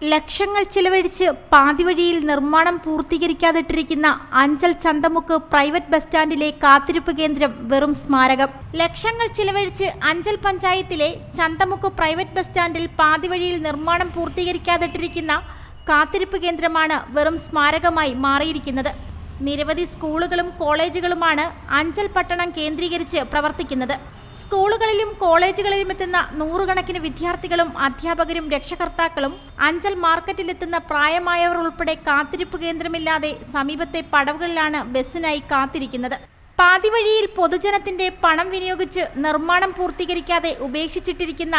ലക്ഷങ്ങൾ ചിലവഴിച്ച് പാതിവഴിയിൽ നിർമ്മാണം പൂർത്തീകരിക്കാതിട്ടിരിക്കുന്ന അഞ്ചൽ ചന്തമുക്ക് പ്രൈവറ്റ് ബസ് സ്റ്റാൻഡിലെ കാത്തിരിപ്പ് കേന്ദ്രം വെറും സ്മാരകം. ലക്ഷങ്ങൾ ചിലവഴിച്ച് അഞ്ചൽ പഞ്ചായത്തിലെ ചന്തമുക്ക് പ്രൈവറ്റ് ബസ് സ്റ്റാൻഡിൽ പാതിവഴിയിൽ നിർമ്മാണം പൂർത്തീകരിക്കാതിട്ടിരിക്കുന്ന കാത്തിരിപ്പ് കേന്ദ്രമാണ് വെറും സ്മാരകമായി മാറിയിരിക്കുന്നത്. നിരവധി സ്കൂളുകളും കോളേജുകളുമാണ് അഞ്ചൽ പട്ടണം കേന്ദ്രീകരിച്ച് പ്രവർത്തിക്കുന്നത്. സ്കൂളുകളിലും കോളേജുകളിലും എത്തുന്ന നൂറുകണക്കിന് വിദ്യാർത്ഥികളും അധ്യാപകരും രക്ഷകർത്താക്കളും അഞ്ചൽ മാർക്കറ്റിലെത്തുന്ന പ്രായമായവർ ഉൾപ്പെടെ കാത്തിരിപ്പ് കേന്ദ്രമില്ലാതെ സമീപത്തെ പടവുകളിലാണ് ബസ്സിനായി കാത്തിരിക്കുന്നത്. പാതിവഴിയിൽ പൊതുജനത്തിന്റെ പണം വിനിയോഗിച്ച് നിർമ്മാണം പൂർത്തീകരിക്കാതെ ഉപേക്ഷിച്ചിട്ടിരിക്കുന്ന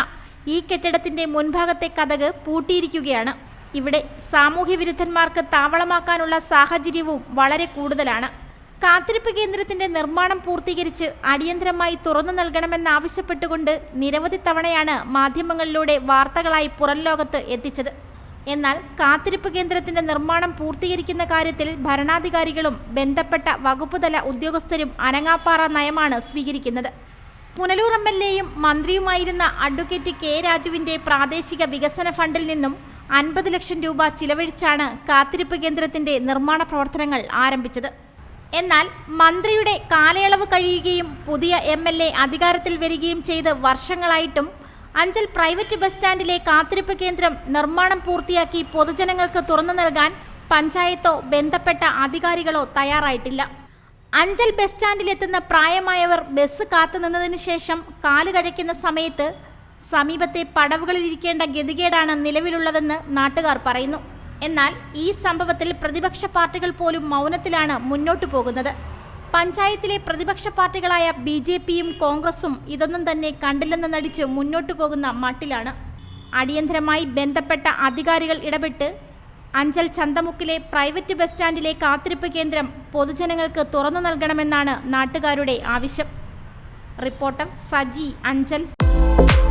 ഈ കെട്ടിടത്തിന്റെ മുൻഭാഗത്തെ കഥക് പൂട്ടിയിരിക്കുകയാണ്. ഇവിടെ സാമൂഹ്യ വിരുദ്ധന്മാർക്ക് താവളമാക്കാനുള്ള സാഹചര്യവും വളരെ കൂടുതലാണ്. കാത്തിരിപ്പ് കേന്ദ്രത്തിന്റെ നിർമ്മാണം പൂർത്തീകരിച്ച് അടിയന്തരമായി തുറന്നു നൽകണമെന്നാവശ്യപ്പെട്ടുകൊണ്ട് നിരവധി തവണയാണ് മാധ്യമങ്ങളിലൂടെ വാർത്തകളായി പുറം ലോകത്ത് എത്തിച്ചത്. എന്നാൽ കാത്തിരിപ്പ് കേന്ദ്രത്തിന്റെ നിർമ്മാണം പൂർത്തീകരിക്കുന്ന കാര്യത്തിൽ ഭരണാധികാരികളും ബന്ധപ്പെട്ട വകുപ്പുതല ഉദ്യോഗസ്ഥരും അനങ്ങാപ്പാറ നയമാണ് സ്വീകരിക്കുന്നത്. പുനലൂർ എം എൽ എയും മന്ത്രിയുമായിരുന്ന അഡ്വക്കേറ്റ് കെ രാജുവിന്റെ പ്രാദേശിക വികസന ഫണ്ടിൽ നിന്നും അൻപത് ലക്ഷം രൂപ ചിലവഴിച്ചാണ് കാത്തിരിപ്പ് കേന്ദ്രത്തിന്റെ നിർമ്മാണ പ്രവർത്തനങ്ങൾ ആരംഭിച്ചത്. എന്നാൽ മന്ത്രിയുടെ കാലയളവ് കഴിയുകയും പുതിയ എം എൽ എ അധികാരത്തിൽ വരികയും ചെയ്ത് വർഷങ്ങളായിട്ടും അഞ്ചൽ പ്രൈവറ്റ് ബസ് സ്റ്റാൻഡിലെ കാത്തിരിപ്പ് കേന്ദ്രം നിർമ്മാണം പൂർത്തിയാക്കി പൊതുജനങ്ങൾക്ക് തുറന്നു നൽകാൻ പഞ്ചായത്തോ ബന്ധപ്പെട്ട അധികാരികളോ തയ്യാറായിട്ടില്ല. അഞ്ചൽ ബസ് സ്റ്റാൻഡിലെത്തുന്ന പ്രായമായവർ ബസ് കാത്തുനിന്നതിന് ശേഷം കാലുകഴയ്ക്കുന്ന സമയത്ത് സമീപത്തെ പടവുകളിൽ ഇരിക്കേണ്ട ഗതികേടാണ് നിലവിലുള്ളതെന്ന് നാട്ടുകാർ പറയുന്നു. എന്നാൽ ഈ സംഭവത്തിൽ പ്രതിപക്ഷ പാർട്ടികൾ പോലും മൗനത്തിലാണ് മുന്നോട്ടു പോകുന്നത്. പഞ്ചായത്തിലെ പ്രതിപക്ഷ പാർട്ടികളായ ബി ജെ പിയും കോൺഗ്രസും ഇതൊന്നും തന്നെ കണ്ടില്ലെന്ന് നടിച്ച് മുന്നോട്ടു പോകുന്ന മട്ടിലാണ്. അടിയന്തരമായി ബന്ധപ്പെട്ട അധികാരികൾ ഇടപെട്ട് അഞ്ചൽ ചന്തമുക്കിലെ പ്രൈവറ്റ് ബസ് സ്റ്റാൻഡിലെ കാത്തിരിപ്പ് കേന്ദ്രം പൊതുജനങ്ങൾക്ക് തുറന്നു നൽകണമെന്നാണ് നാട്ടുകാരുടെ ആവശ്യം. Reporter Saji Anchal.